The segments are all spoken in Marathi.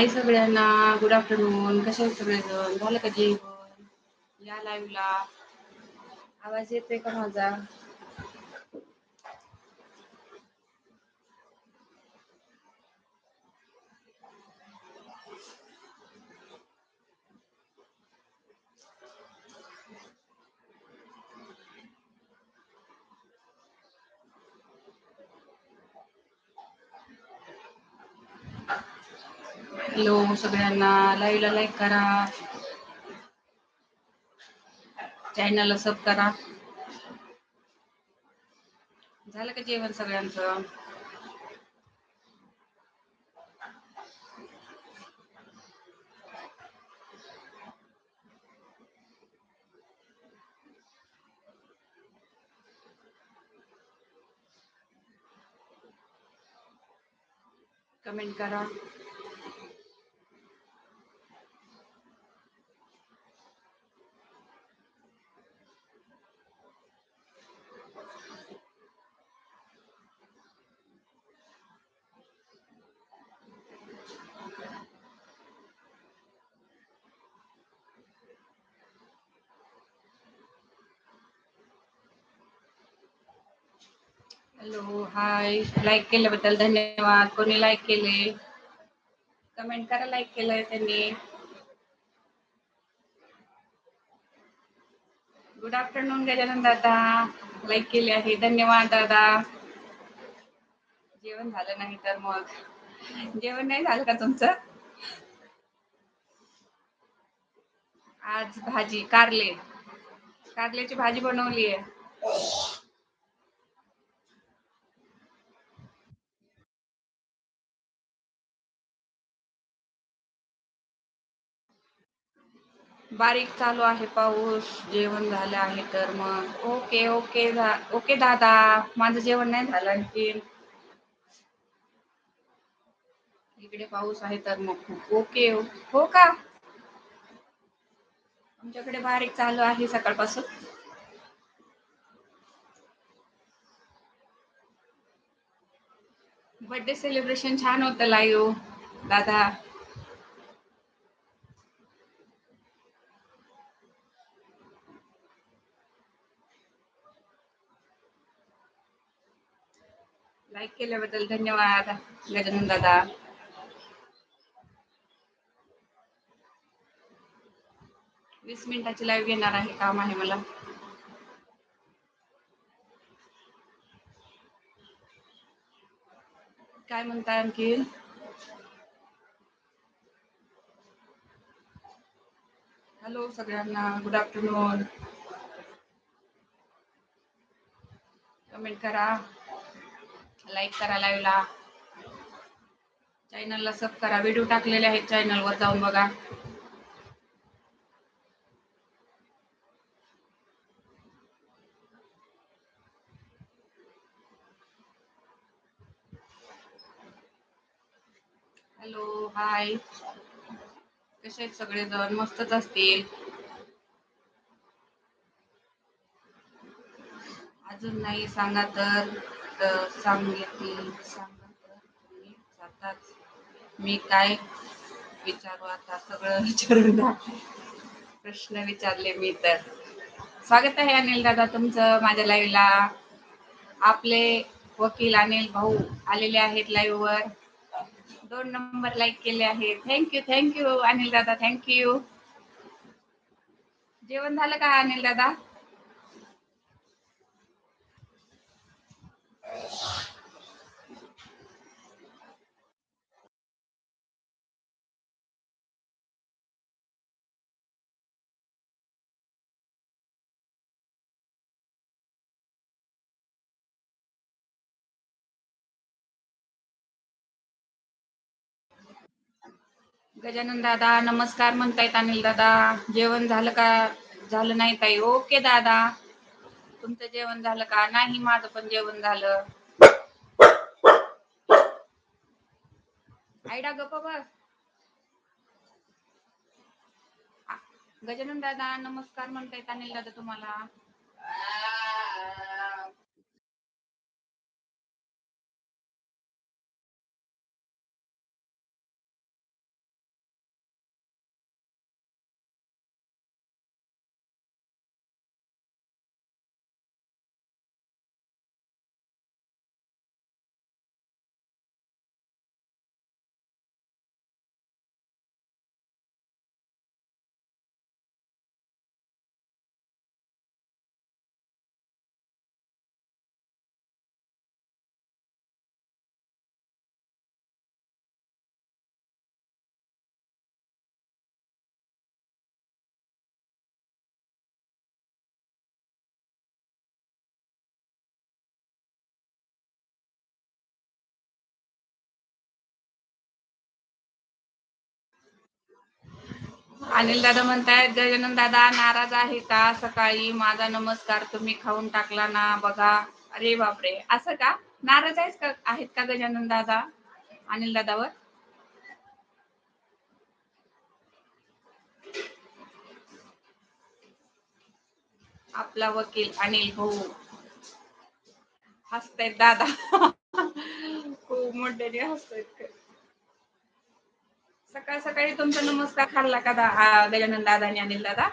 हाय सगळ्यांना गुड आफ्टरनून कसे आहेत सगळेजण? झालं का जेवण? या लाईव्हला आवाज येतोय का माझा? हॅलो सगळ्यांना लाईव्हला लाईक करा. चॅनलला सब करा. झालं का जेवण सगळ्यांचं? कमेंट करा. हॅलो हाय लाईक केल्याबद्दल धन्यवाद. कोणी लाईक केले? कमेंट करा लाईक केलंय त्यांनी. गुड आफ्टरनून गजानन दादा. लाईक केले आहे. धन्यवाद दादा. जेवण झालं नाही तर मग. जेवण नाही झालं का तुमचं? आज भाजी कारले. कारल्याची भाजी बनवली आहे बारीक चालू आहे पाऊस जेवण झालं आहे तर मग. ओके ओके ओके दादा. माझं जेवण नाही झालं आणखी. इकडे पाऊस आहे तर मग खूप. ओके हो का? आमच्याकडे बारीक चालू आहे सकाळपासून. बर्थडे सेलिब्रेशन छान होतं लाईव्ह दादा. केल्याबद्दल धन्यवाद, गजानन दादा. वीस मिनिटाची लाईव्ह घेणार आहे काम आहे मला. काय म्हणताय आणखी हॅलो सगळ्यांना गुड आफ्टरनून कमेंट करा. लाईक करा लाईव्हला. चॅनलला सब करा. व्हिडिओ टाकलेले आहेत चॅनलवर जाऊन बघा. हॅलो हाय कसे आहेत सगळेजण? मस्तच असतील. अजून नाही सांगा तर. सांगितली सांगा तर तुम्ही जाताच. मी काय विचारू आता? सगळं विचारून प्रश्न विचारले मी तर. स्वागत आहे अनिल दादा तुमचं माझ्या लाईव्हला आपले वकील अनिल भाऊ आलेले आहेत लाईव्ह वर. दोन नंबर लाईक केले आहेत. थँक्यू थँक्यू अनिल दादा थँक्यू जेवण झालं का अनिल दादा? गजानन दादा नमस्कार म्हणतायत अनिल दादा. जेवण झालं का? झालं नाही ताई. ओके दादा. तुमचं जेवण झालं का? नाही माझं पण जेवण झालं. आयडा गप्प बस. गजानन दादा नमस्कार म्हणतायत अनिल दादा तुम्हाला. अनिल दादा म्हणतायत गजानन दादा नाराज आहे का? सकाळी माझा नमस्कार तुम्ही खाऊन टाकला ना बघा. अरे बापरे. असं का? नाराज आहेस का? आहेत का गजानन दादा? अनिल दादावर? आपला वकील अनिल भाऊ हसतायत दादा. खूप मोठ्याने हसतायत सकाळ सकाळी तुमचा नमस्कार खाल्ला का दा- गजानन दादा आणि अनिल दादा?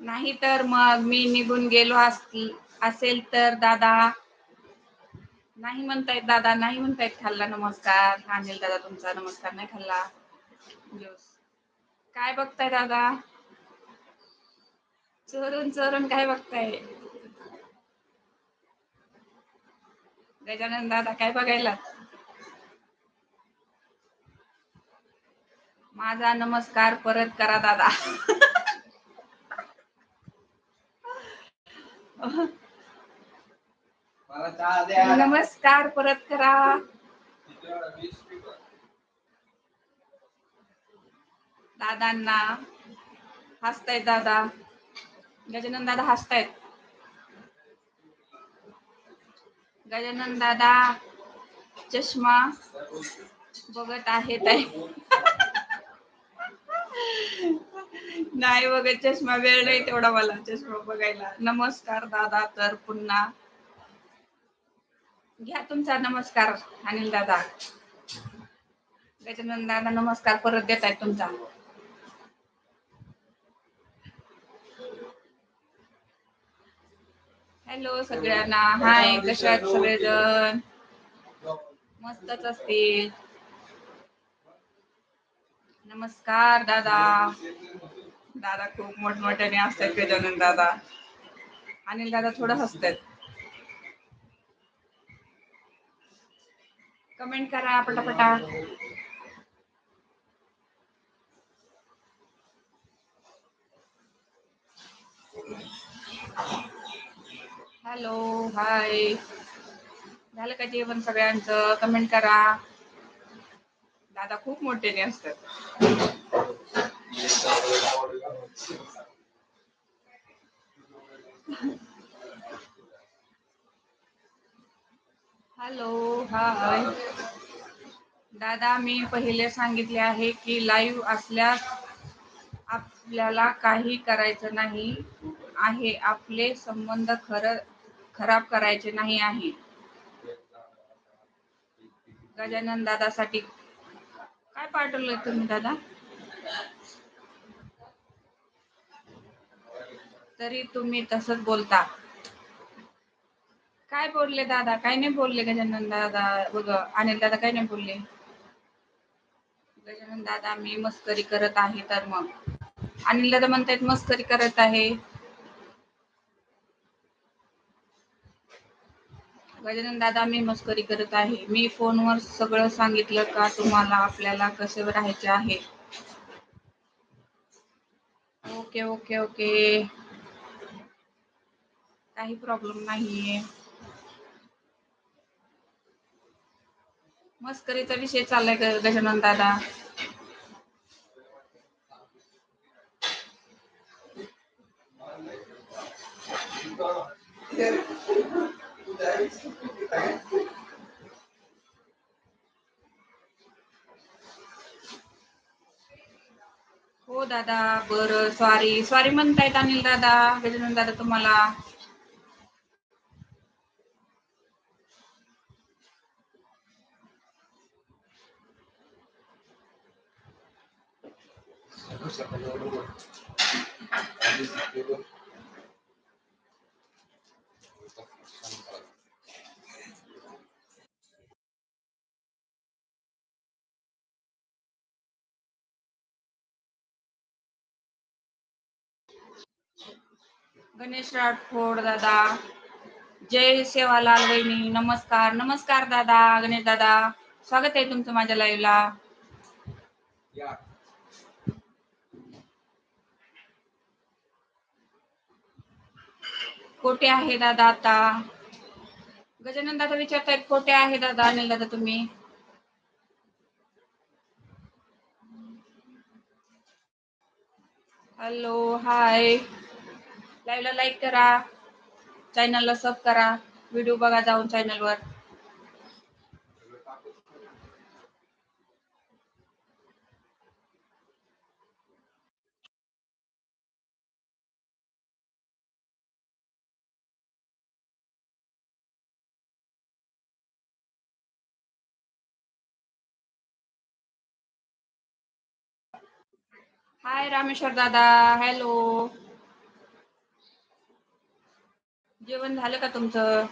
नाही तर मग मी निघून गेलो असेल तर दादा. नाही म्हणतायत दादा नाही म्हणतायत खाल्ला नमस्कार. अनिल दादा तुमचा नमस्कार नाही खाल्ला. काय बघताय दादा? चोरून चोरून काय बघताय? गजानन दादा काय बघायला? माझा नमस्कार परत करा दादा. नमस्कार परत करा. दादांना हसतायत दादा. गजानन दादा हसतायत. गजानन दादा चष्मा बघत आहेत आहे. नाही बघत चष्मा वेळ नाही तेवढा मला चष्मा बघायला. नमस्कार दादा तर पुन्हा. घ्या तुमचा नमस्कार अनिल दादा. गजानन दादा नमस्कार परत देत आहे तुमचा. हॅलो सगळ्यांना. हाय कशा आहेत सगळेजण? मस्तच असतील. नमस्कार दादा. दादा खूप मोठमोठ्याने असतात गजानन दादा. अनिल दादा थोडं हसतात. कमेंट करा पटापटा हॅलो हाय. झालं का जेवण सगळ्यांचं? कमेंट करा. दादा खूप मोठ्याने असतात. हॅलो हाय दादा मी पहिले सांगितले आहे की लाईव्ह असल्यास आपल्याला काही करायचं नाही. आहे आपले संबंध खर खराब करायचे नाही आहे. गजानन दादासाठी काय पाठवलं तुम्ही दादा? तरी तुम्ही तसंच बोलता. काय बोलले दादा? काय नाही बोलले गजानन दादा बघ अनिल दादा काय नाही बोलले? गजानन दादा मी मस्करी करत आहे तर मग. अनिल दादा म्हणतायत मस्करी करत आहे. गजानन दादा मी मस्करी करत आहे. मी फोनवर सगळं सांगितलं का तुम्हाला आपल्याला कसे राहायचे आहे? Okay okay okay. काही प्रॉब्लेम नाहीये. मस्करीचा विषय चाललाय ग- गजानन दादा. हो दादा. बर. सॉरी सॉरी म्हणतायत अनिल दादा. गजानन दादा तुम्हाला. गणेश राठोड दादा. जय सेवालाल वहिनी नमस्कार. नमस्कार दादा गणेश दादा. स्वागत आहे तुमचं माझ्या लाईव्हला ला आहे दादा आता? गजानन दादा विचारतायत कोठे आहे दादा? अनिल दादा तुम्ही? हॅलो हाय लाईव्ह ला लाईक करा. चॅनलला सब करा. व्हिडिओ बघा जाऊन चॅनलवर. हाय रामेश्वर दादा हॅलो. जेवण झालं का तुमचं?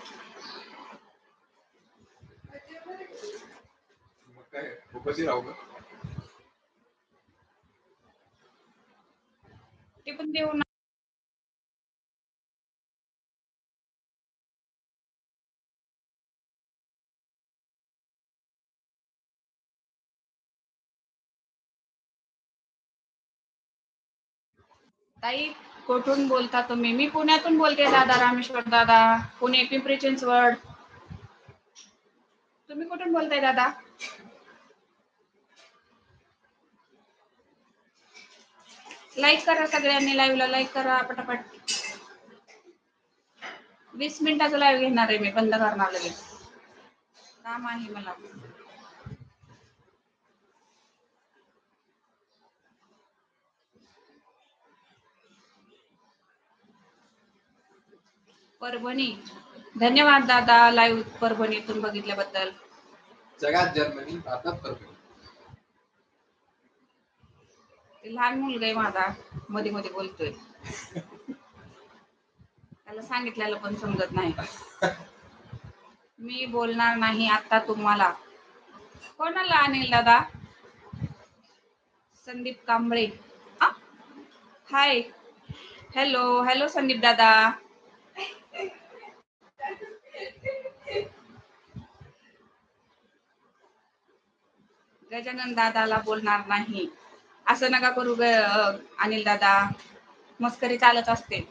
ते पण देऊ ना. ताई कुठून बोलता तुम्ही? मी पुण्यातून बोलते दादा रामेश्वर दादा पुणे पिंपरी चिंचवड तुम्ही कुठून बोलताय दादा? लाईक करा सगळ्यांनी लाईव्हला लाईक करा पटापट. वीस मिनिटाचं लाईव्ह घेणार आहे मी बंद करणार लगेच काम आहे मला. परभणी. धन्यवाद दादा लाईव्ह परभणीतून बघितल्याबद्दल. जगात जर्मनी भारतात परभणी. लहान मुलगा आहे माझा मध्ये मध्ये बोलतोय. त्याला सांगितलेलं पण समजत नाही. मी बोलणार नाही आता तुम्हाला. कोणाला अनिल दादा? Sandeep Kamble. Hi hello hello Sandeep दादा. गजानन दादाला बोलणार नाही. असं नका करू ग अनिल दादा. मस्करी चालत असते.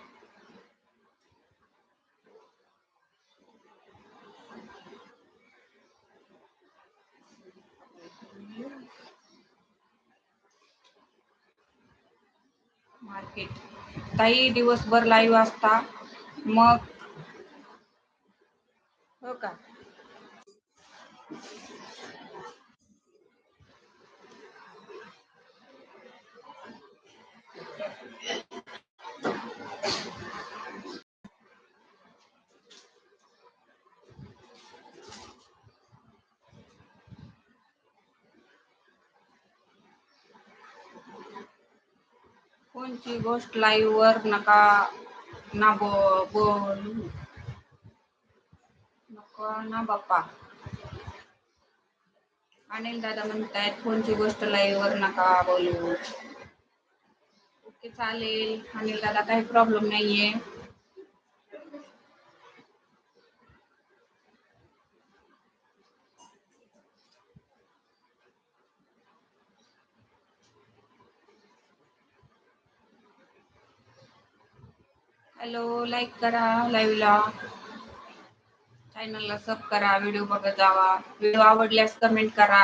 मार्केट. ताई दिवसभर लाईव्ह असता. मग? हो का? कोणची गोष्ट लाईव्ह वर नका ना बो बोलू. नको ना बाप्पा. अनिल दादा म्हणतायत कोणची गोष्ट लाईव्ह वर नका बोलू. ओके चालेल. अनिल दादा काही प्रॉब्लेम नाहीये. हॅलो लाईक करा लाईव्हला चॅनलला सब करा व्हिडिओ बघत जावा. व्हिडिओ आवडल्यास कमेंट करा.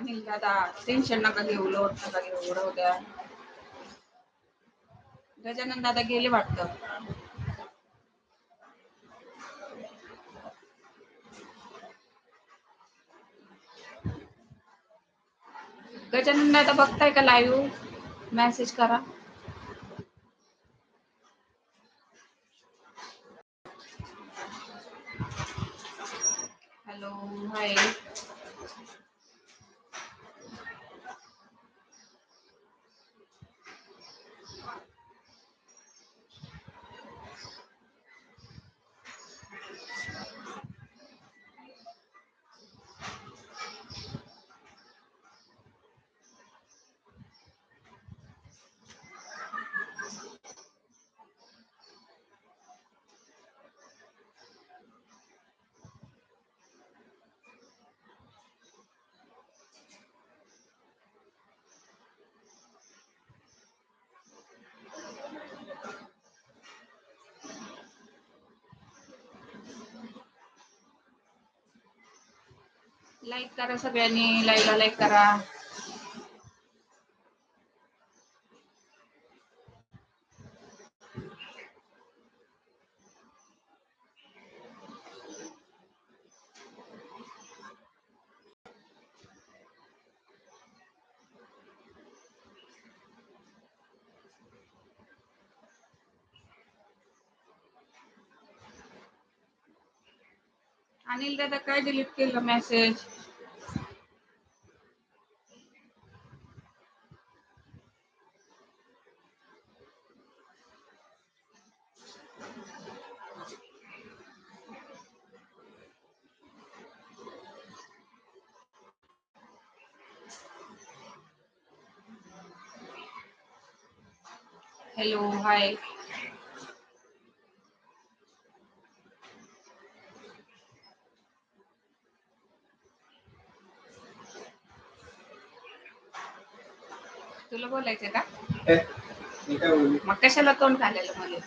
अनिल दादा टेन्शन नका घेऊ लोट नका घेऊ राहू द्या गजानन दादा गेले वाटतं. गजानन दादा बघताय का लाईव्ह मेसेज करा. लाईक करा सगळ्यांनी लाईव्हला लाईक करा. अनिल दादा काय डिलीट केलं मेसेज हॅलो हाय. तुला बोलायचं का? मग कशाला तोंड घालायला मला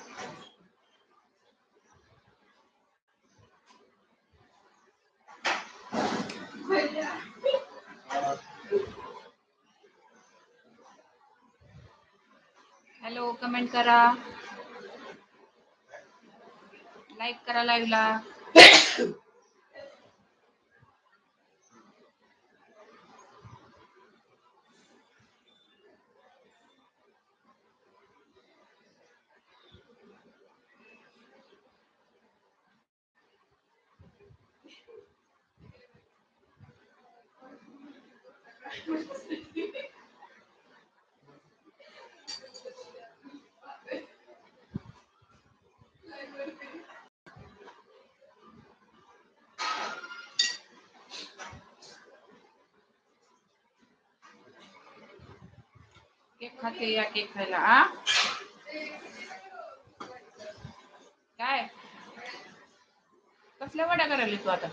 हॅलो कमेंट करा. लाईक करा लाईव्हला. खाते या केक खायला आ? काय? कसल्या वड्या करायला तू आता?